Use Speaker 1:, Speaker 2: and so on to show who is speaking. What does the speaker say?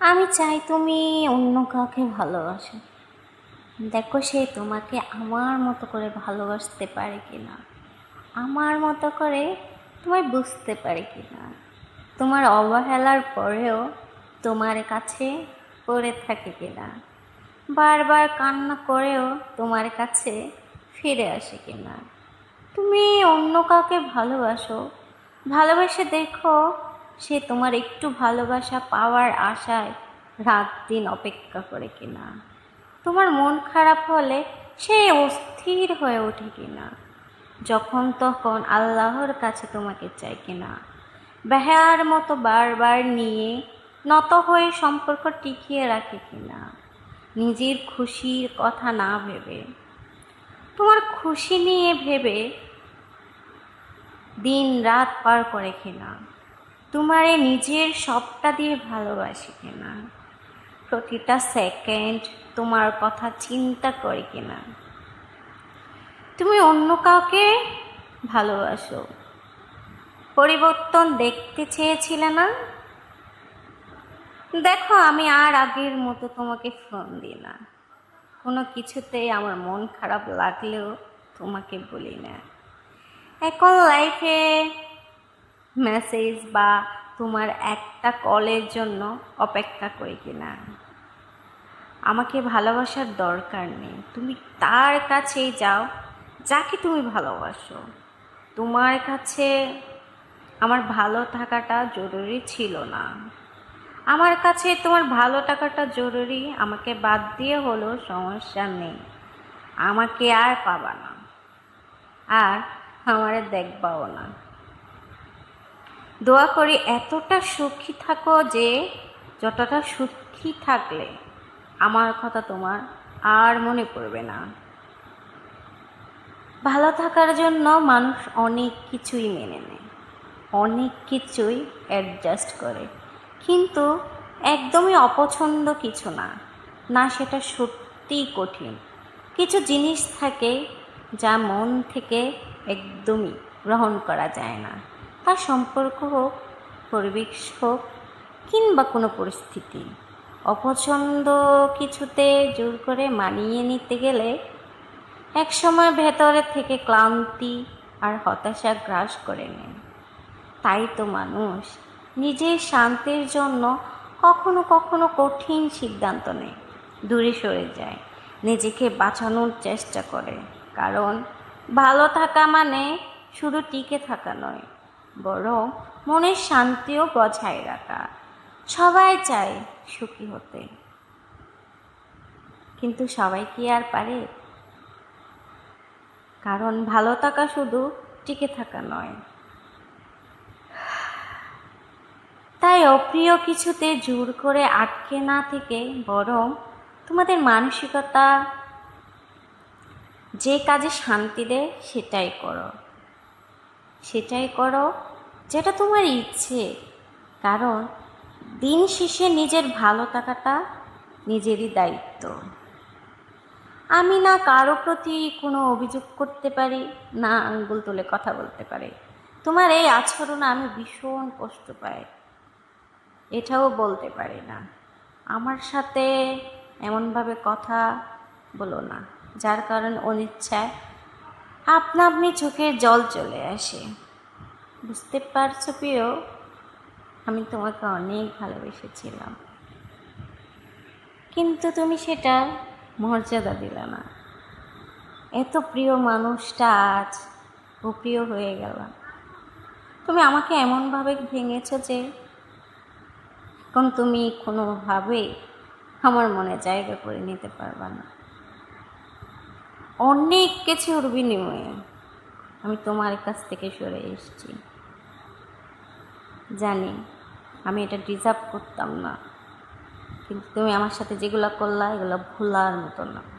Speaker 1: আমি চাই তুমি অন্য কাউকে ভালোবাসো। দেখো সে তোমাকে আমার মতো করে ভালোবাসতে পারে কি না আমার মতো করে তোমায় বুঝতে পারে কি না তোমার অবহেলার পরেও তোমার কাছে পড়ে থাকে কি না বারবার কান্না করেও তোমার কাছে ফিরে আসে কি না তুমি অন্য কাউকে ভালোবাসো। ভালোবেসে দেখো সে তোমার একটু ভালোবাসা পাওয়ার আশায় রাত দিন অপেক্ষা করে কিনা? তোমার মন খারাপ হলে সে অস্থির হয়ে ওঠে কিনা? যখন তখন আল্লাহর কাছে তোমাকে চাই কিনা? বেহার মতো বারবার নিয়ে নত হয়ে সম্পর্ক টিকিয়ে রাখে কিনা? নিজের খুশির কথা না ভেবে। তোমার খুশি নিয়ে ভেবে দিন রাত পার করে কিনা? তোমারে নিজের সবটা দিয়ে ভালোবাসি কিনা? প্রতিটা সেকেন্ড তোমার কথা চিন্তা করে কিনা? তুমি অন্য কাউকে ভালোবাসো? পরিবর্তন দেখতে চেয়েছিলে না? দেখো, আমি আর আগের মতো তোমাকে ফোন দিই না। কোনো কিছুতেই আমার মন খারাপ লাগলেও তোমাকে বলি না। এখন লাইফে মেসেজ বা তোমার একটা কলের জন্য অপেক্ষা করি কিনা? আমাকে ভালোবাসার দরকার নেই। তুমি তার কাছেই যাও, যাকে তুমি ভালোবাসো। তোমার কাছে আমার ভালো থাকাটা জরুরি ছিল না। আমার কাছে তোমার ভালো থাকাটা জরুরি, আমাকে বাদ দিয়ে হলো সমস্যা নেই। আমাকে আর পাবা না। আর আমারে দেখবাও না। দোয়া করি এতটা সুখী থাকো যে যতটা সুখী থাকলে আমার কথা তোমার আর মনে পড়বে না। ভালো থাকার জন্য মানুষ অনেক কিছুই মেনে নেয়, অনেক কিছুই অ্যাডজাস্ট করে। কিন্তু একদমই অপছন্দ কিছু না না সেটা সত্যিই কঠিন। কিছু জিনিস থাকে যা মন থেকে একদমই গ্রহণ করা যায় না। তা সম্পর্ক হোক, পরিবেশ হোক কিংবা কোনো পরিস্থিতি, অপছন্দ কিছুতে জোর করে মানিয়ে নিতে গেলে একসময় ভেতরে থেকে ক্লান্তি আর হতাশা গ্রাস করে নেয়। তাই তো মানুষ নিজের শান্তির জন্য কখনো কখনো কঠিন সিদ্ধান্ত নেয়, দূরে সরে যায়, নিজেকে বাঁচানোর চেষ্টা করে। কারণ ভালো থাকা মানে শুধু টিকে থাকা নয় বরং মনের শান্তিও বজায় রাখা। সবাই চায় সুখী হতে। কিন্তু সবাই কি আর পারে? কারণ ভালো থাকা শুধু টিকে থাকা নয়। তাই অপ্রিয় কিছুতে জোর করে আটকে না থেকে বরং তোমাদের মানসিকতা যে কাজে শান্তি দেয় সেটাই করো। সেটাই করো যেটা তোমার ইচ্ছে। কারণ দিন শেষে নিজের ভালো থাকাটা নিজেরই দায়িত্ব। আমি না কারও প্রতি কোনো অভিযোগ করতে পারি, না আঙ্গুল তুলে কথা বলতে পারি। তোমার এই আচরণ আমি ভীষণ কষ্ট পাই। এটাও বলতে পারি না। আমার সাথে এমনভাবে কথা বলো না, যার কারণ অনিচ্ছায় আপনা আপনি চোখের জল চলে আসে। বুঝতে পারছ প্রিয়? আমি তোমাকে অনেক ভালোবেসেছিলাম। কিন্তু তুমি সেটা মর্যাদা দিলে না। এত প্রিয় মানুষটা আজ অপ্রিয় হয়ে গেল। তুমি আমাকে এমনভাবে ভেঙেছ যে এখন তুমি কোনোভাবে আমার মনে জায়গা করে নিতে পারবা না। অনেক কিছুর বিনিময়ে। আমি তোমার কাছ থেকে সরে এসেছি। জানি, আমি এটা ডিজার্ভ করতাম না। কিন্তু তুমি আমার সাথে যেগুলো করলা, এগুলো ভোলার মতো না।